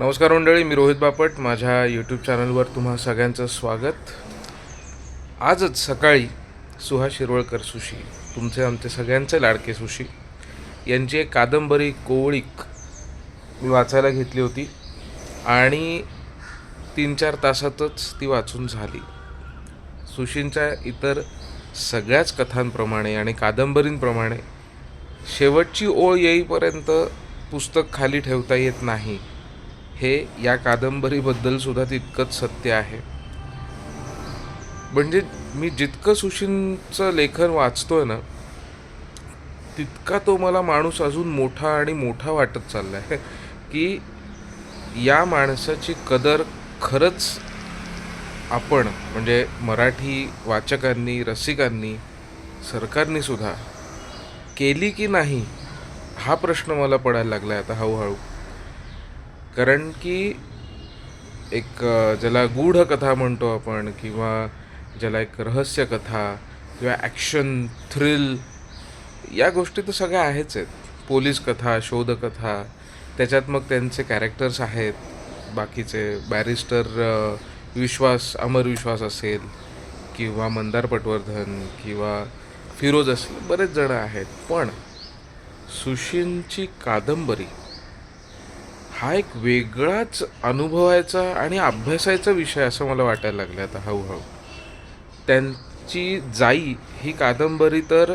नमस्कार मंडळी मी रोहित बापट. माझ्या यूट्यूब चॅनलवर तुम्हा सगळ्यांचं स्वागत. आजच सकाळी सुहास शिरवळकर सुशी तुमचे आमचे सगळ्यांचे लाडके सुशी यांची एक कादंबरी कोवळीक मी वाचायला घेतली होती आणि तीन चार तासातच ती वाचून झाली. सुशींच्या इतर सगळ्याच कथांप्रमाणे आणि कादंबरींप्रमाणे शेवटची ओळ येईपर्यंत पुस्तक खाली ठेवता येत नाही. हे या कादंबरीबद्दल सुद्धा तितकंच सत्य आहे. म्हणजे मी जितकं सुशींचं लेखन वाचतोय ना तितका तो मला माणूस अजून मोठा आणि मोठा वाटत चालला आहे की या माणसाची कदर खरंच आपण म्हणजे मराठी वाचकांनी रसिकांनी सरकारनीसुद्धा केली की नाही हा प्रश्न मला पडायला लागला आहे आता हळूहळू. कारण की एक ज्याला गूढ कथा म्हणतो आपण किंवा ज्याला एक रहस्य कथा किंवा ॲक्शन थ्रिल या गोष्टी तर सगळ्या आहेच आहेत. पोलीस कथा शोधकथा त्याच्यात मग त्यांचे कॅरेक्टर्स आहेत. बाकीचे बॅरिस्टर विश्वास अमर विश्वास असेल किंवा मंदार पटवर्धन किंवा फिरोज असेल बरेच जणं आहेत. पण सुशींची कादंबरी हा एक वेगळाच अनुभवायचा आणि अभ्यासायचा विषय असं मला वाटायला लागलं आता हळूहळू. त्यांची जाई ही कादंबरी तर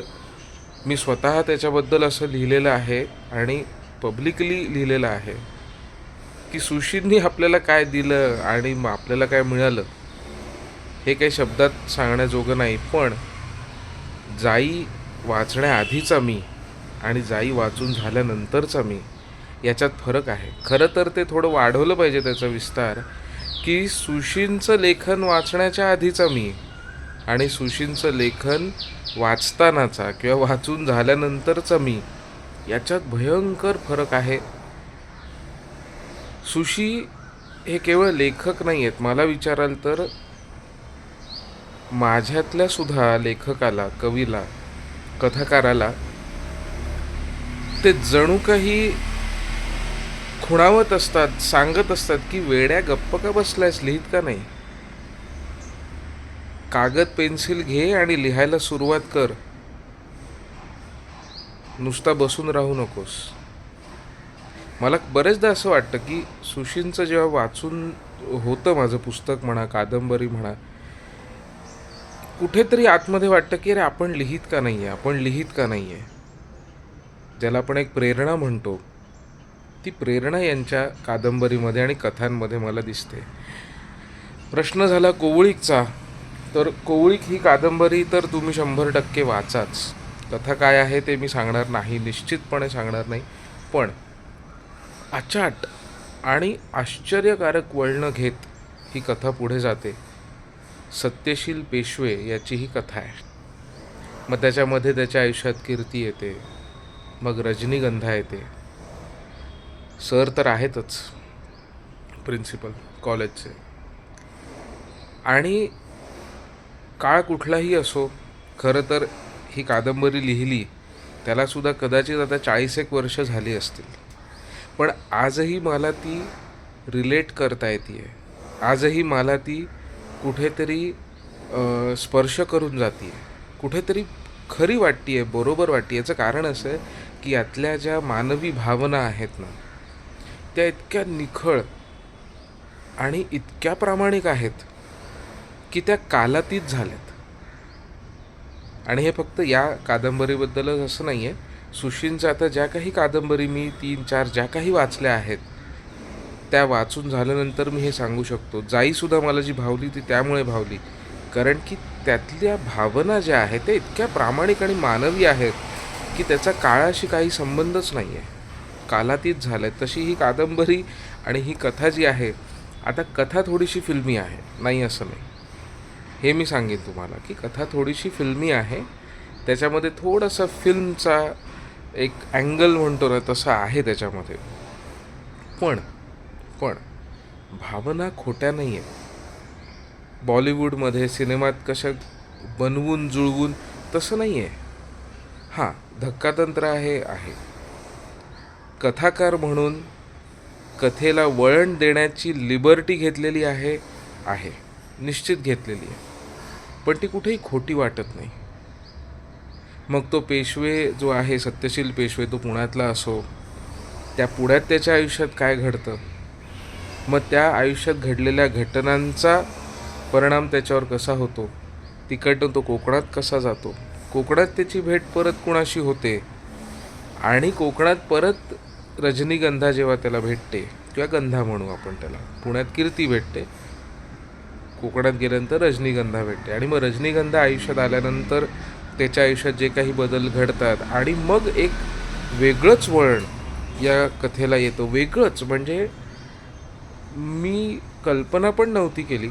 मी स्वतः त्याच्याबद्दल असं लिहिलेलं आहे आणि पब्लिकली लिहिलेलं आहे. की सुशींनी आपल्याला काय दिलं आणि मग आपल्याला काय मिळालं हे काही शब्दात सांगण्याजोगं नाही पण जाई वाचण्याआधीचा मी आणि जाई वाचून झाल्यानंतरचा मी याच्यात फरक आहे. खरं तर ते थोडं वाढवलं पाहिजे त्याचा विस्तार की सुशींचं लेखन वाचण्याच्या आधीचा मी आणि सुशींचं लेखन वाचतानाचा किंवा वाचून झाल्यानंतरचा मी याच्यात भयंकर फरक आहे. सुशी हे केवळ लेखक नाही आहेत मला विचाराल तर माझ्यातल्या सुद्धा लेखकाला कवीला कथाकाराला ते जणू काही खुणावत असतात सांगत असतात की वेड्या गप्प का बसलायस लिहित का नाही? कागद पेन्सिल घे आणि लिहायला सुरुवात कर. नुसता बसून राहू नकोस. मला बरेचदा असं वाटतं की सुशींचं जेव्हा वाचून होतं माझं पुस्तक म्हणा कादंबरी म्हणा कुठेतरी आतमध्ये वाटतं की अरे आपण लिहित का नाही आहे आपण लिहित का नाही आहे ज्याला आपण एक प्रेरणा म्हणतो. ती प्रेरणा यांच्या कादंबरीमध्ये आणि कथांमध्ये मला दिसते. प्रश्न झाला कोवळीकचा तर कोवळीक ही कादंबरी तर तुम्ही शंभर टक्के वाचाच. कथा काय आहे ते मी सांगणार नाही निश्चितपणे सांगणार नाही पण अचाट आणि आश्चर्यकारक वळणं घेत ही कथा पुढे जाते. सत्यशील पेशवे याची ही कथा आहे. मग त्याच्यामध्ये त्याच्या आयुष्यात कीर्ती येते मग रजनीगंधा येते. सर तर आहेतच प्रिन्सिपल कॉलेजचे. आणि काळ कुठलाही असो खरं तर ही कादंबरी लिहिली त्यालासुद्धा कदाचित आता चाळीस एक वर्ष झाली असतील. पण आजही मला ती रिलेट करता येते आजही मला ती कुठेतरी स्पर्श करून जाते कुठेतरी खरी वाटते आहे बरोबर वाटते याचं कारण असं आहे की यातल्या ज्या मानवी भावना आहेत ना त्या इतक्या निखळ आणि इतक्या प्रामाणिक आहेत की त्या कालातीत झाल्यात. आणि हे फक्त या कादंबरीबद्दलच असं नाही आहे सुशींचं आता ज्या काही कादंबरी मी तीन चार ज्या काही वाचल्या आहेत त्या वाचून झाल्यानंतर मी हे सांगू शकतो. जाईसुद्धा मला जी भावली ती त्यामुळे भावली. कारण की त्यातल्या भावना ज्या आहेत त्या इतक्या प्रामाणिक आणि मानवी आहेत की त्याचा काळाशी काही संबंधच नाही आहे कालातीत झालं आहे तशी ही कादंबरी आणि ही कथा जी आहे आता कथा थोडीशी फिल्मी आहे. नाही असं नाही. हे मी सांगेन तुम्हाला की कथा थोडीशी फिल्मी आहे. त्याच्यामध्ये थोडंसं फिल्मचा एक अँगल म्हणतो ना तसं आहे त्याच्यामध्ये. पण पण भावना खोट्या नाही आहेत बॉलिवूडमध्ये सिनेमात कशा बनवून जुळवून तसं नाही आहे हां धक्कातंत्र आहे आहे. कथाकार म्हणून कथेला वळण देण्याची लिबर्टी घेतलेली आहे आहे. निश्चित घेतलेली आहे. पण ती कुठेही खोटी वाटत नाही. मग तो पेशवे जो आहे सत्यशील पेशवे तो पुण्यातला असो त्या पुण्यात त्याच्या आयुष्यात काय घडतं? मग त्या आयुष्यात घडलेल्या घटनांचा परिणाम त्याच्यावर कसा होतो? तिकडनं तो कोकणात कसा जातो? कोकणात त्याची भेट परत कुणाशी होते? आणि कोकणात परत रजनीगंधा जेव्हा त्याला भेटते किंवा गंधा म्हणू आपण त्याला पुण्यात कीर्ती भेटते कोकणात गेल्यानंतर रजनीगंधा भेटते. आणि मग रजनीगंधा आयुष्यात आल्यानंतर त्याच्या आयुष्यात जे काही बदल घडतात आणि मग एक वेगळंच वळण या कथेला येतं. वेगळंच म्हणजे मी कल्पना पण नव्हती केली.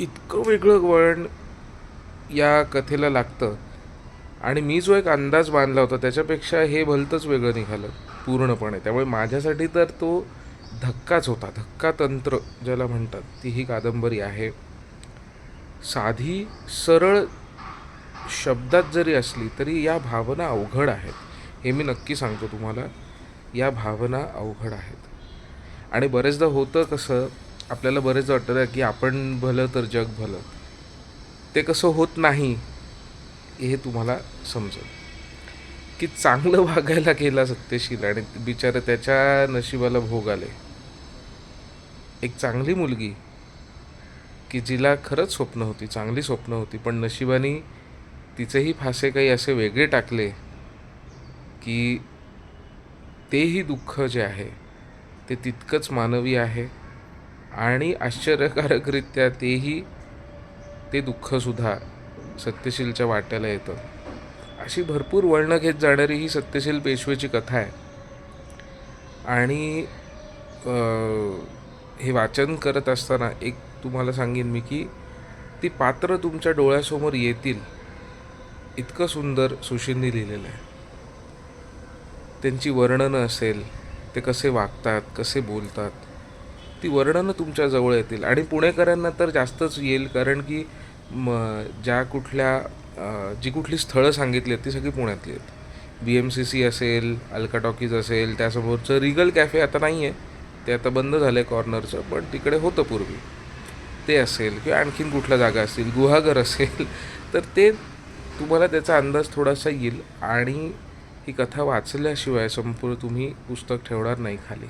इतकं वेगळं वळण या कथेला लागतं. आणि मी जो एक अंदाज बांधला होता त्याच्यापेक्षा हे भलतंच वेगळं निघालं पूर्णपणे. त्यामुळे माझ्यासाठी तर तो धक्काच होता धक्का तंत्र ज्याला म्हणतात ती ही कादंबरी आहे. साधी सरळ शब्दात जरी असली तरी या भावना अवघड आहेत. हे मी नक्की सांगतो तुम्हाला या भावना अवघड आहेत. आणि बरेचदा होतं कसं आपल्याला बरेचदा वाटतं की आपण भलं तर जग भलं. ते कसं होत नाही हे तुम्हाला समजेल. की चांगलं वागायला गेला सत्यशील आणि बिचारा त्याच्या नशिबाला भोग आले. एक चांगली मुलगी की जिला खरंच स्वप्न होती चांगली स्वप्न होती पण नशिबाने तिचेही फासे काही असे वेगळे टाकले की तेही दुःख जे आहे ते तितकंच मानवी आहे आणि आश्चर्यकारकरित्या तेही ते दुःखसुद्धा सत्यशीलच्या वाट्याला येतं. अशी भरपूर वळणं घेत जाणारी ही सत्यशील पेशवेची कथा आहे. आणि हे वाचन करत असताना एक तुम्हाला सांगेन मी की ती पात्र तुमच्या डोळ्यासमोर येतील इतकं सुंदर सुशीलनी लिहिलेलं आहे. त्यांची वर्णनं असेल ते कसे वागतात कसे बोलतात ती वर्णनं तुमच्याजवळ येतील. आणि पुणेकरांना तर जास्तच येईल कारण की म ज्या कुठल्या जी कुठली स्थळं सांगितली आहेत ती सगळी पुण्यातली आहेत. बी एम सी सी असेल अल्का टॉकीज असेल त्यासमोरचं रिगल कॅफे आता नाही आहे ते आता बंद झालं आहे कॉर्नरचं पण तिकडे होतं पूर्वी. ते असेल किंवा आणखीन कुठल्या जागा असतील गुहागर असेल तर ते तुम्हाला त्याचा अंदाज थोडासा येईल. आणि ही कथा वाचल्याशिवाय संपूर्ण तुम्ही पुस्तक ठेवणार नाही खाली.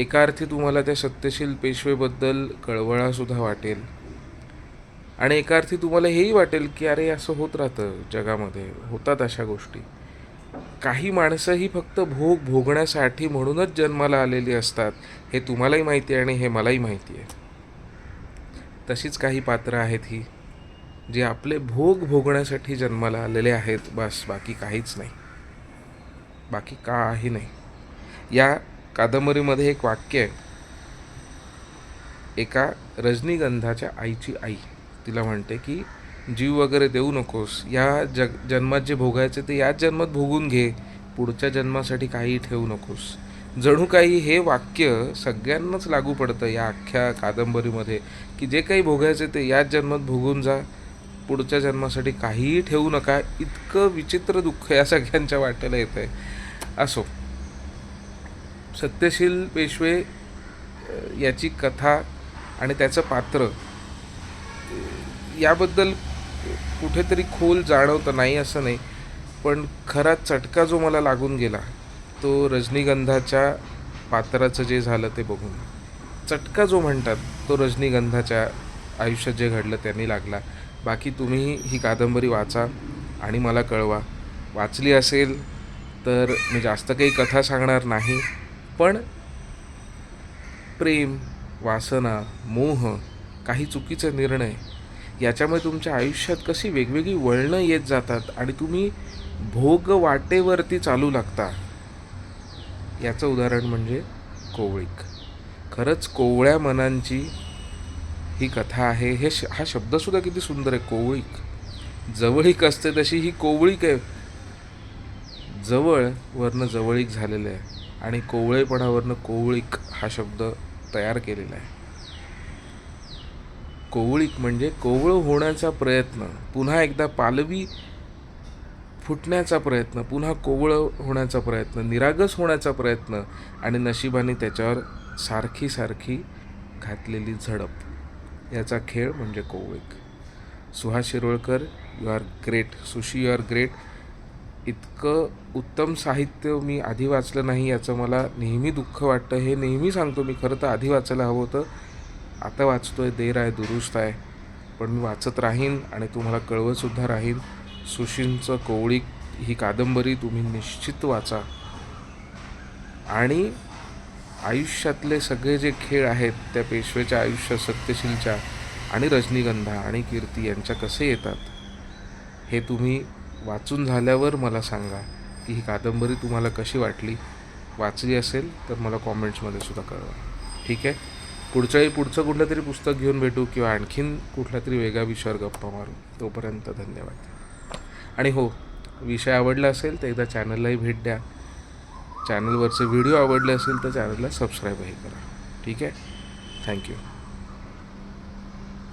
एका अर्थी तुम्हाला त्या सत्यशील पेशवेबद्दल कळवळासुद्धा वाटेल. आणि एका अर्थी तुम्हाला हेही वाटेल की अरे असं होत राहतं जगामध्ये. होतात अशा गोष्टी. काही माणसं ही फक्त भोग भोगण्यासाठी म्हणूनच जन्माला आलेली असतात. हे तुम्हालाही माहिती आहे आणि हे मलाही माहिती आहे. तशीच काही पात्र आहेत ही जे आपले भोग भोगण्यासाठी जन्माला आलेले आहेत. बस बाकी काहीच नाही. बाकी काही नाही. या कादंबरीमध्ये एक वाक्य आहे. एका रजनीगंधाच्या आईची आई. तिला म्हणते की जीव वगैरे देऊ नकोस. या जग जन्मात जे भोगायचे ते याच जन्मात भोगून घे. पुढच्या जन्मासाठी काही ठेवू नकोस. जणू काही हे वाक्य सगळ्यांनाच लागू पडतं या अख्ख्या कादंबरीमध्ये की जे काही भोगायचे ते याच जन्मात भोगून जा. पुढच्या जन्मासाठी काहीही ठेवू नका. इतकं विचित्र दुःख या सगळ्यांच्या वाट्याला येतं आहे असो. सत्यशील पेशवे याची कथा आणि त्याचं पात्र याबद्दल कुठेतरी खोल जाणवतं नाही असं नाही. पण खरा चटका जो मला लागून गेला तो रजनीगंधाच्या पात्राचं जे झालं ते बघून. चटका जो म्हणतात तो रजनीगंधाच्या आयुष्यात जे घडलं त्यांनी लागला. बाकी तुम्ही ही कादंबरी वाचा आणि मला कळवा. वाचली असेल तर मी जास्त काही कथा सांगणार नाही पण प्रेम वासना मोह काही चुकीचे निर्णय याच्यामुळे तुमच्या आयुष्यात कशी वेगवेगळी वळणं येत जातात आणि तुम्ही भोग वाटेवरती चालू लागता? याचं उदाहरण म्हणजे कोवळीक. खरंच कोवळ्या मनांची ही कथा आहे. हे श हा शब्दसुद्धा किती सुंदर आहे कोवळीक. जवळीक असते तशी ही कोवळीक आहे. जवळ वरनं जवळीक झालेलं आहे आणि कोवळेपणावरनं कोवळीक हा शब्द तयार केलेला आहे. कोवळीक म्हणजे कोवळ होण्याचा प्रयत्न पुन्हा एकदा पालवी फुटण्याचा प्रयत्न पुन्हा कोवळं होण्याचा प्रयत्न निरागस होण्याचा प्रयत्न आणि नशिबाने त्याच्यावर सारखी सारखी घातलेली झडप. याचा खेळ म्हणजे कोवळीक Suhas Shirolkar you are great Sushi you are great इतकं उत्तम साहित्य मी आधी वाचलं नाही याचं मला नेहमी दुःख वाटतं. हे नेहमी सांगतो मी खरं तर आधी वाचायला हवं होतं. आता वाचतोय देर आहे दुरुस्त आहे पण मी वाचत राहीन आणि तुम्हाला कळवतसुद्धा राहीन. सुशिंचं कोवळी ही कादंबरी तुम्ही निश्चित वाचा. आणि आयुष्यातले सगळे जे खेळ आहेत त्या पेशवेच्या आयुष्यात सत्यशीलच्या आणि रजनीगंधा आणि कीर्ती यांच्या कसे येतात? हे तुम्ही वाचून झाल्यावर मला सांगा की ही कादंबरी तुम्हाला कशी वाटली? वाचली असेल तर मला कॉमेंट्समध्ये सुद्धा कळवा. ठीक आहे? पुढच्या पुढचं कुठलं तरी पुस्तक घेऊन भेटू किंवा आणखीन कुठल्या तरी वेगळ्या विषयावर गप्पा मारू. तोपर्यंत धन्यवाद. आणि हो विषय आवडला असेल तर एकदा चॅनललाही भेट द्या. चॅनलवरचे व्हिडिओ आवडले असेल तर चॅनलला सबस्क्राईबही करा. ठीक आहे? थँक्यू.